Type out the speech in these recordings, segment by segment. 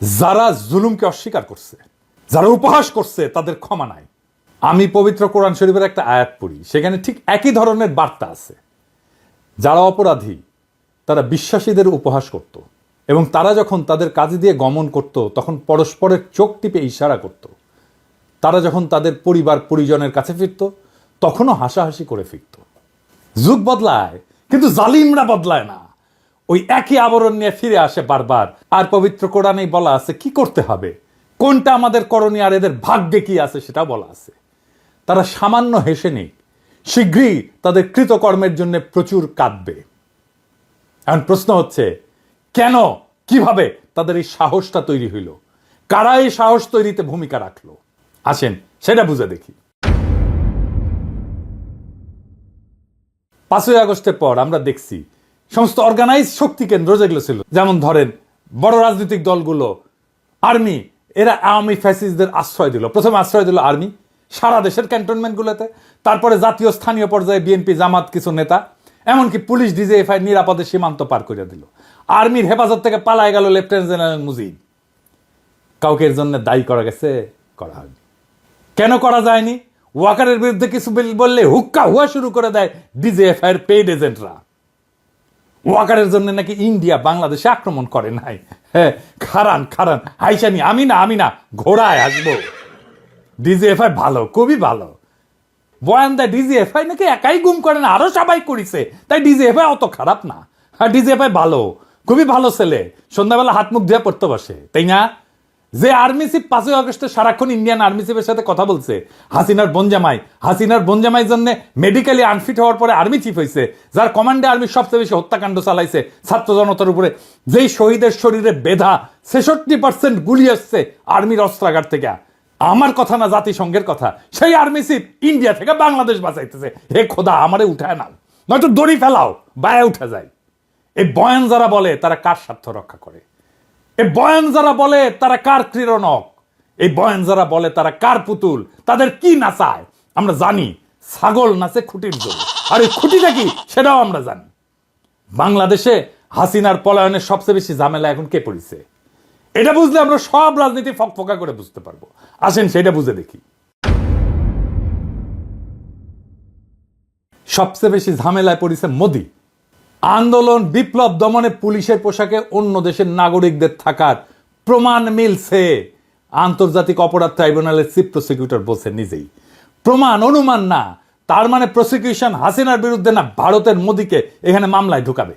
যারা জুলুমকে অস্বীকার করছে, যারা উপহাস করছে, তাদের ক্ষমা নাই। আমি পবিত্র কোরআন শরীফের একটা আয়াত পড়ি, সেখানে ঠিক একই ধরনের বার্তা আছে। যারা অপরাধী, তারা বিশ্বাসীদের উপহাস করত এবং তারা যখন তাদের কাজে দিয়ে গমন করত, তখন পরস্পরের চোখ টিপে ইশারা করত। তারা যখন তাদের পরিবার, পরিজনের কাছে ফিরত, তখনও হাসাহাসি করে ফিরত। যুগ বদলায়, কিন্তু জালিমরা বদলায় না। ওই একই আবরণ নিয়ে ফিরে আসে বারবার। আর পবিত্র কোরআনেই বলা আছে, কি করতে হবে? কোনটা আমাদের করণীয় আর এদের ভাগ্যে কি আছে সেটা বলা আছে। তারা সামান্য হেসে নেই। শীঘ্রই তাদের কৃতকর্মের জন্য প্রচুর কাঁদবে। এখন প্রশ্ন হচ্ছে, কেন, কীভাবে তাদের এই সাহসটা তৈরি হইল? কারা এই সাহস তৈরিতে ভূমিকা রাখল? আসেন, সেটা বুঝে দেখি। পাঁচই আগস্টের পর আমরা দেখছি সমস্ত অর্গানাইজ শক্তি কেন্দ্র যেগুলো ছিল। যেমন ধরেন, বড় রাজনৈতিক দলগুলো আর্মি এরা আওয়ামী ফ্যাসিস্টদের আশ্রয় দিল। প্রথমে আশ্রয় দিল আর্মি সারা দেশের ক্যান্টনমেন্টগুলোতে তারপরে জাতীয় স্থানীয় পর্যায়ে বিএনপি জামাত কিছু নেতা, এমনকি পুলিশ ডিজিএফআই নিরাপদে সীমান্ত পার করে দিল। আর্মির হেফাজত থেকে পালায় গেল লেফটেন্যান্ট জেনারেল মুজিব। কাউকে এর জন্য দায়ী করা গেছে? করা হয়নি। কেন করা যায়নি? ওয়াকারের বিরুদ্ধে কিছু বললে হুক্কা হুয়া শুরু করে দেয় ডিজিএফআই এর পেইড এজেন্টরা ওয়াকারের জন্য নাকি ইন্ডিয়া বাংলাদেশে আক্রমণ করে নাই? হ্যাঁ খারান খারান হাইসানি আমি না আমি না, ঘোড়ায় আসব। ডিজিএফআই ভালো, খুবই ভালো। বয়ান দেয়, ডিজিএফআই নাকি একাই গুম করে না, আরও সবাই করিছে। তাই ডিজিএফআই অত খারাপ না। আর ডিজিএফআই ভালো, খুবই ভালো ছেলে। সন্ধ্যাবেলা হাত মুখ ধুয়ে পড়তে বসে, তাই না? যে আর্মি চিফ পাঁচই আগস্টে সারাক্ষণ ইন্ডিয়ান আর্মি চিফের সাথে কথা বলছে, হাসিনার বনজামাই হাসিনার বনজামাই জন্য মেডিকেলি আনফিট হওয়ার পরে আর্মি চিফ হয়েছে যার কমান্ডে আর্মি সবচেয়ে বেশি হত্যাকাণ্ড চালাইছে ছাত্র জনতার উপরে। যেই শহীদের শরীরে বেধা ছেষট্টি পার্সেন্ট গুলি আসছে আর্মির অস্ত্রাগার থেকে। আমার কথা না জাতিসংঘের কথা, সেই আর্মি চিফ ইন্ডিয়া থেকে বাংলাদেশ বাঁচাইতেছে। হে খোদা, আমারে উঠায় নাও, নয়তো দড়ি ফেলাও, বায়ে উঠে যায়। এই বয়ান যারা বলে, তারা কার স্বার্থ রক্ষা করে? এই বয়ান যারা বলে, তারা কার ক্রীড়নক? এই বয়ান যারা বলে, তারা কার পুতুল? তাদের কি নাচায়? আমরা জানি, ছাগল নাচে খুঁটির জন্য। আর এই খুঁটিটা কি? সেটাও আমরা জানি। বাংলাদেশে হাসিনার পলায়নের সবচেয়ে বেশি ঝামেলা এখন কে পড়েছে? এটা বুঝলে আমরা সব রাজনীতি ফকফকা করে বুঝতে পারব। আসেন, সেটা বুঝে দেখি। সবচেয়ে বেশি ঝামেলায় পড়েছে মোদি। আন্দোলন, বিপ্লব দমনে পুলিশের পোশাকে অন্য দেশের নাগরিকদের থাকার প্রমাণ মিলছে। আন্তর্জাতিক অপরাধ ট্রাইব্যুনালের চিফ প্রসিকিউটর বলছে নিজেই। প্রমাণ, অনুমান না। তার মানে প্রসিকিউশন হাসিনার বিরুদ্ধে না ভারতের মোদিকে এখানে মামলায় ঢুকাবে?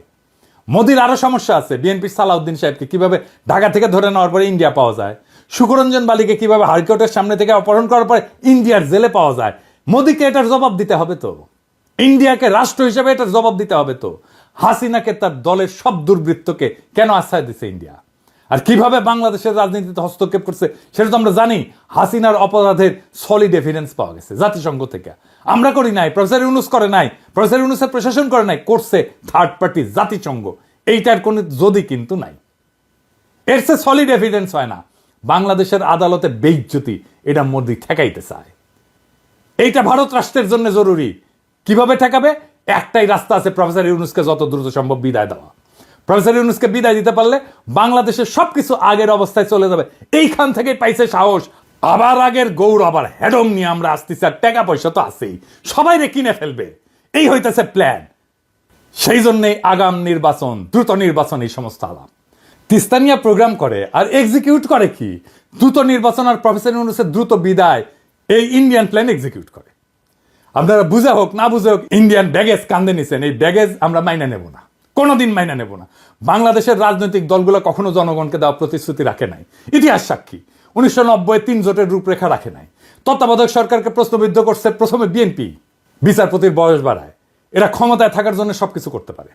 মোদির আরও সমস্যা আছে। বিএনপি সালাউদ্দিন সাহেবকে কীভাবে ঢাকা থেকে ধরে নেওয়ার পরে ইন্ডিয়া পাওয়া যায়? সুকরঞ্জন বালিকে কীভাবে হাইকোর্টের সামনে থেকে অপহরণ করার পরে ইন্ডিয়ার জেলে পাওয়া যায়? মোদিকে এটার জবাব দিতে হবে তো? ইন্ডিয়াকে রাষ্ট্র হিসেবে এটার জবাব দিতে হবে তো? হাসিনাকে তার দলের সব দুর্বৃত্তকে কেন আশ্রয় দিছে ইন্ডিয়া? আর কীভাবে বাংলাদেশের রাজনীতিতে হস্তক্ষেপ করছে, সেটা তো আমরা জানি, হাসিনার অপরাধের সলিড এভিডেন্স পাওয়া গেছে জাতিসংঘ থেকে। আমরা করি নাই, প্রফেসর ইউনুস করে নাই, প্রফেসর ইউনুসের প্রশাসন করে নাই, করছে থার্ড পার্টি জাতিসংঘ। এইটার কোনো যদি কিন্তু নাই। এর সে সলিড এভিডেন্স হয় না, বাংলাদেশের আদালতে বেইজ্জতি, এটা মোদি ঠেকাইতে চায়। এইটা ভারত রাষ্ট্রের জন্য জরুরি। কীভাবে ঠেকাবে? একটাই রাস্তা আছে প্রফেসর ইউনুসকে যত দ্রুত সম্ভব বিদায় দেওয়া। প্রফেসর ইউনুসকে বিদায় দিতে পারলে বাংলাদেশের সবকিছু আগের অবস্থায় চলে যাবে। এইখান থেকে পাইছে সাহস। আবার আগের গৌর, আবার হেডম নিয়ে আমরা আসতেছি আর টাকা পয়সা তো আছেই। সবাই রে কিনে ফেলবে। এই হইতেছে প্ল্যান সেই জন্যই আগাম নির্বাচন, দ্রুত নির্বাচন এই সমস্ত আলাপ। তিস্তানিয়া প্রোগ্রাম করে আর এক্সিকিউট করে কি? দ্রুত নির্বাচন আর প্রফেসর ইউনুসের দ্রুত বিদায় এই ইন্ডিয়ান প্ল্যান এক্সিকিউট করে। আপনারা বুঝে হোক, না বুঝে হোক ইন্ডিয়ান ব্যাগেজ কান্দে নিছেন। এই ব্যাগেজ আমরা মাইনা নেব না। কোনোদিন মাইনা নেব না। বাংলাদেশের রাজনৈতিক দলগুলো কখনো জনগণকে দেওয়া প্রতিশ্রুতি রাখে নাই। ইতিহাস সাক্ষী। উনিশশো নব্বই তিন জোটের রূপরেখা রাখে নাই। তত্ত্বাবধায়ক সরকারকে প্রশ্নবিদ্ধ করছে প্রথমে বিএনপি বিচারপতির বয়স বাড়ায়। এরা ক্ষমতায় থাকার জন্য সবকিছু করতে পারে।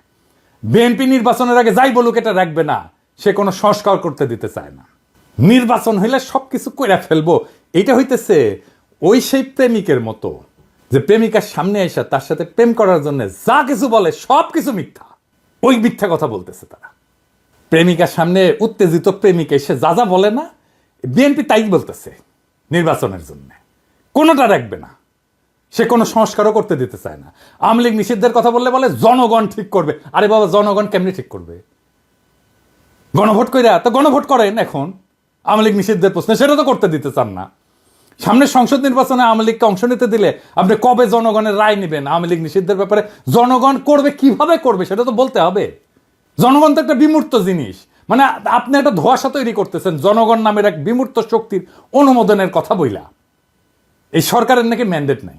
বিএনপি নির্বাচনের আগে যাই বলুক, এটা রাখবে না। সে কোনো সংস্কার করতে দিতে চায় না। নির্বাচন হইলে সবকিছু কইরা ফেলব। এটা হইতেছে ওই সেই প্রেমিকের মতো। যে প্রেমিকার সামনে এসে তার সাথে প্রেম করার জন্য যা কিছু বলে, সব কিছু মিথ্যা। ওই মিথ্যা কথা বলতেছে তারা। প্রেমিকার সামনে উত্তেজিত প্রেমিক এসে যা যা বলে না, বিএনপি তাই বলতেছে নির্বাচনের জন্য। কোনোটা রাখবে না। সে কোনো সংস্কারও করতে দিতে চায় না। আওয়ামী লীগ নিষিদ্ধের কথা বললে বলে, জনগণ ঠিক করবে। আরে বাবা, জনগণ কেমনি ঠিক করবে? গণভোট কইরা, তো গণভোট করেন এখন। আওয়ামী লীগ নিষিদ্ধের প্রশ্নে সেটা তো করতে দিতে চান না। সামনের সংসদ নির্বাচনে আওয়ামী লীগকে অংশ নিতে দিলে আপনি কবে জনগণের রায় নেবেন? আওয়ামী লীগ নিষিদ্ধের ব্যাপারে জনগণ করবে, কীভাবে করবে সেটা তো বলতে হবে। জনগণ তো একটা বিমূর্ত জিনিস। মানে আপনি একটা ধোয়াশা তৈরি করতেছেন, জনগণ নামের এক বিমূর্ত শক্তির অনুমোদনের কথা বইলা। এই সরকারের নাকি ম্যান্ডেট নাই।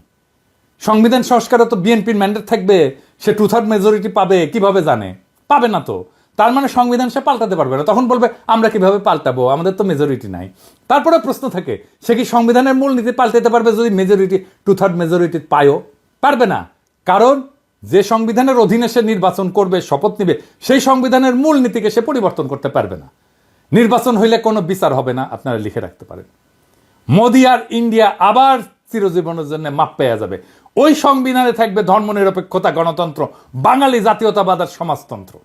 সংবিধান সংস্কারে তো বিএনপির ম্যান্ডেট থাকবে, সে টু থার্ড মেজরিটি পাবে, কীভাবে জানে? পাবে না তো। তার মানে সংবিধান সে পাল্টাতে পারবে না। তখন বলবে, আমরা কীভাবে পাল্টাবো? আমাদের তো মেজরিটি নাই। তারপরে প্রশ্ন থাকে, সে কি সংবিধানের মূলনীতি পাল্টাতে পারবে যদি মেজরিটি টু থার্ড মেজরিটি পায়ও? পারবে না। কারণ যে সংবিধানের অধীনে সে নির্বাচন করবে, শপথ নিবে, সেই সংবিধানের মূল নীতিকে সে পরিবর্তন করতে পারবে না। নির্বাচন হইলে কোনো বিচার হবে না, আপনারা লিখে রাখতে পারেন। মোদি আর ইন্ডিয়া আবার চিরজীবনের জন্য মাপ পেয়ে যাবে। ওই সংবিধানে থাকবে ধর্মনিরপেক্ষতা, গণতন্ত্র, বাঙালি জাতীয়তাবাদ আর সমাজতন্ত্র।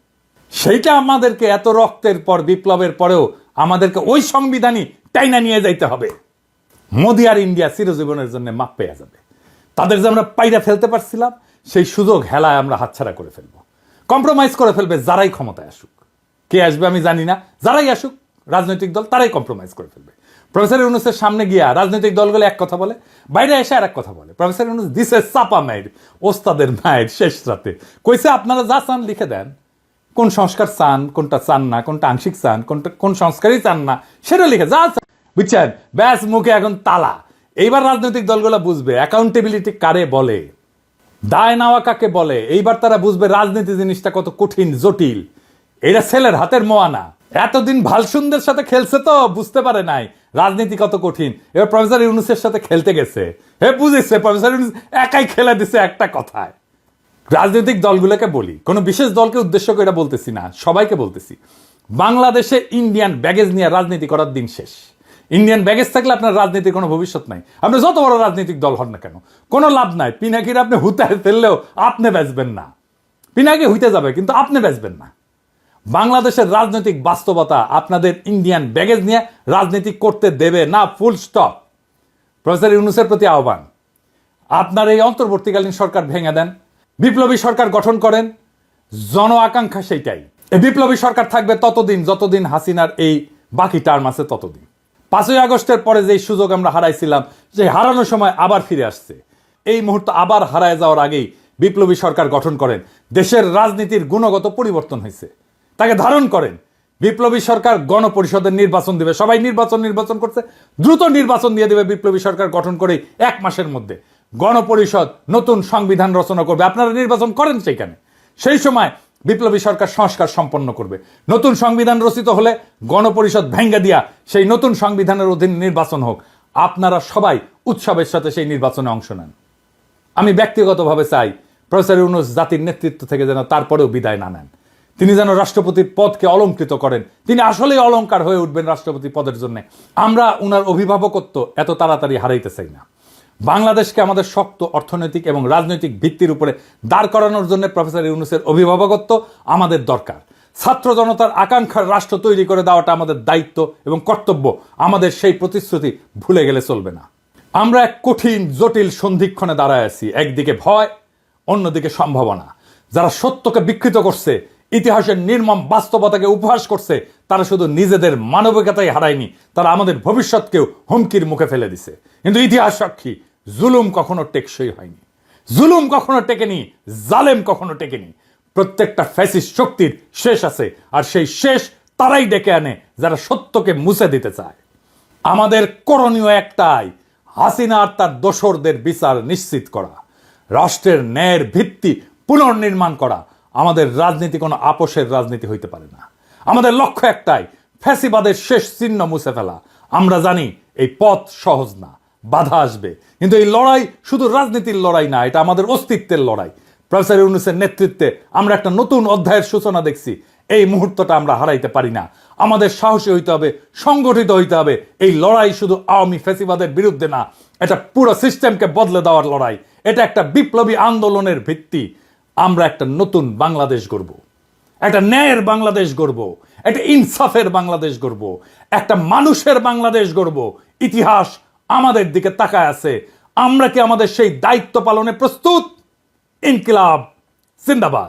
সেইটা আমাদেরকে এত রক্তের পর, বিপ্লবের পরেও আমাদেরকে ওই সংবিধানই টাইনা নিয়ে যাইতে হবে। মোদি আর ইন্ডিয়া চিরজীবনের জন্য মাপ পেয়ে যাবে। তাদের যে আমরা পাইরা ফেলতে পারছিলাম, সেই সুযোগ হেলায় আমরা হাতছাড়া করে ফেলব। কম্প্রোমাইজ করে ফেলবে যারাই ক্ষমতায় আসুক। কে আসবে আমি জানি না, যারাই আসুক, রাজনৈতিক দল তারাই কম্প্রোমাইজ করে ফেলবে। প্রফেসর ইউনুসের সামনে গিয়া রাজনৈতিক দলগুলো এক কথা বলে, বাইরে এসে আর এক কথা বলে। প্রফেসর ইউনুস দিছে চাপা মায়ের ওস্তাদের মায়ের শেষ রাতে। কইছে, আপনারা যা চান লিখে দেন। কোন সংস্কার চান, কোনটা চান না, কোনটা আংশিক চান, কোনটা, কোন সংস্কারই চান না, সেটা লিখে যা বুঝছেন? ব্যাস, মুখে এখন তালা। এইবার রাজনৈতিক দলগুলো বুঝবে অ্যাকাউন্টেবিলিটি কারে বলে? দায় নেওয়া কাকে বলে? এইবার তারা বুঝবে রাজনীতি জিনিসটা কত কঠিন, জটিল। এটা ছেলের হাতের মোয়ানা। এতদিন ভালসুন্দের সাথে খেলছে তো, বুঝতে পারে নাই রাজনীতি কত কঠিন। এবার প্রফেসর ইউনুসের সাথে খেলতে গেছে। হে, বুঝেছে প্রফেসর ইউনুস একাই খেলে দিছে একটা কথায়। রাজনৈতিক দলগুলোকে বলি। কোনো বিশেষ দলকে উদ্দেশ্য করে এটা বলতেছি না, সবাইকে বলতেছি। বাংলাদেশে ইন্ডিয়ান ব্যাগেজ নিয়ে রাজনীতি করার দিন শেষ। ইন্ডিয়ান ব্যাগেজ থাকলে আপনার রাজনীতির কোনো ভবিষ্যৎ নাই। আপনি যত বড় রাজনৈতিক দল হন না কেন, কোনো লাভ নাই। পিনাকির আপনি হুতে ফেললেও আপনি বেচবেন না। পিনাকি হইতে যাবে, কিন্তু আপনি বেচবেন না। বাংলাদেশের রাজনৈতিক বাস্তবতা আপনাদের ইন্ডিয়ান ব্যাগেজ নিয়ে রাজনীতি করতে দেবে না ফুল স্টপ প্রফেসর ইউনুসের প্রতি আহ্বান। আপনার এই অন্তর্বর্তীকালীন সরকার ভেঙে দেন। বিপ্লবী সরকার গঠন করেন, জন আকাঙ্ক্ষা সেইটাই। এই বিপ্লবী সরকার থাকবে ততদিন, যতদিন হাসিনার এই বাকি টার্ম আছে ততদিন। পাঁচই আগস্টের পরে যে সুযোগ আমরা হারাইছিলাম যে হারানোর সময় আবার ফিরে আসছে। এই মুহূর্তে আবার হারায় যাওয়ার আগেই বিপ্লবী সরকার গঠন করেন। দেশের রাজনীতির গুণগত পরিবর্তন হয়েছে। তাকে ধারণ করেন, বিপ্লবী সরকার গণপরিষদের নির্বাচন দিবে। সবাই নির্বাচন নির্বাচন করছে, দ্রুত নির্বাচন দিয়ে দিবে বিপ্লবী সরকার গঠন করে এক মাসের মধ্যে। গণপরিষদ নতুন সংবিধান রচনা করবে। আপনারা নির্বাচন করেন সেইখানে সেই সময় বিপ্লবী সরকার সংস্কার সম্পন্ন করবে। নতুন সংবিধান রচিত হলে গণপরিষদ ভেঙ্গে দিয়া সেই নতুন সংবিধানের অধীন নির্বাচন হোক। আপনারা সবাই উৎসবের সাথে সেই নির্বাচনে অংশ নেন। আমি ব্যক্তিগতভাবে চাই প্রফেসর ইউনুস জাতির নেতৃত্ব থেকে যেন তারপরেও বিদায় না নেন। তিনি যেন রাষ্ট্রপতির পদকে অলঙ্কৃত করেন। তিনি আসলেই অলংকার হয়ে উঠবেন রাষ্ট্রপতি পদের জন্য। আমরা উনার অভিভাবকত্ব এত তাড়াতাড়ি হারাইতে চাই না। বাংলাদেশকে আমাদের শক্ত অর্থনৈতিক এবং রাজনৈতিক ভিত্তির উপরে দাঁড় করানোর জন্য প্রফেসর ইউনুসের অভিভাবকত্ব আমাদের দরকার। ছাত্র জনতার আকাঙ্ক্ষার রাষ্ট্র তৈরি করে দেওয়াটা আমাদের দায়িত্ব এবং কর্তব্য। আমাদের সেই প্রতিশ্রুতি ভুলে গেলে চলবে না। আমরা এক কঠিন, জটিল সন্ধিক্ষণে দাঁড়ায় আছি। একদিকে ভয়, অন্যদিকে সম্ভাবনা। যারা সত্যকে বিকৃত করছে ইতিহাসের নির্মম বাস্তবতাকে উপহাস করছে, তারা শুধু নিজেদের মানবিকতাই হারায়নি, তারা আমাদের ভবিষ্যৎকেও হুমকির মুখে ফেলে দিছে। কিন্তু ইতিহাস সাক্ষী, জুলুম কখনো টেকসই হয়নি। জুলুম কখনো টেকেনি, জালেম কখনো টেকেনি। প্রত্যেকটা ফ্যাসিস্ট শক্তির শেষ আছে, আর সেই শেষ তারাই ডেকে আনে যারা সত্যকে মুছে দিতে চায়। আমাদের করণীয় একটাই, হাসিনা আর তার দোসরদের বিচার নিশ্চিত করা, রাষ্ট্রের ন্যায়ের ভিত্তি পুনর্নির্মাণ করা আমাদের রাজনীতি কোনো আপোষের রাজনীতি হইতে পারে না। আমাদের লক্ষ্য একটাই, ফ্যাসিবাদের শেষ চিহ্ন মুছে ফেলা। আমরা জানি এই পথ সহজ না, বাধা আসবে। কিন্তু এই লড়াই শুধু রাজনীতির লড়াই না, এটা আমাদের অস্তিত্বের লড়াই। প্রফেসর ইউনুসের নেতৃত্বে আমরা একটা নতুন অধ্যায়ের সূচনা দেখছি। এই মুহূর্তটা আমরা হারাইতে পারি না। আমাদের সাহসী হইতে হবে, সংগঠিত হইতে হবে। এই লড়াই শুধু আওয়ামী ফেসিবাদের বিরুদ্ধে না, এটা পুরো সিস্টেমকে বদলে দেওয়ার লড়াই। এটা একটা বিপ্লবী আন্দোলনের ভিত্তি। আমরা একটা নতুন বাংলাদেশ গড়ব। একটা ন্যায়ের বাংলাদেশ গড়ব, একটা ইনসাফের বাংলাদেশ গড়ব, একটা মানুষের বাংলাদেশ গড়ব। ইতিহাস আমাদের দিকে তাকায় আছে। আমরা কি আমাদের সেই দায়িত্ব পালনে প্রস্তুত? ইনকিলাব, জিন্দাবাদ।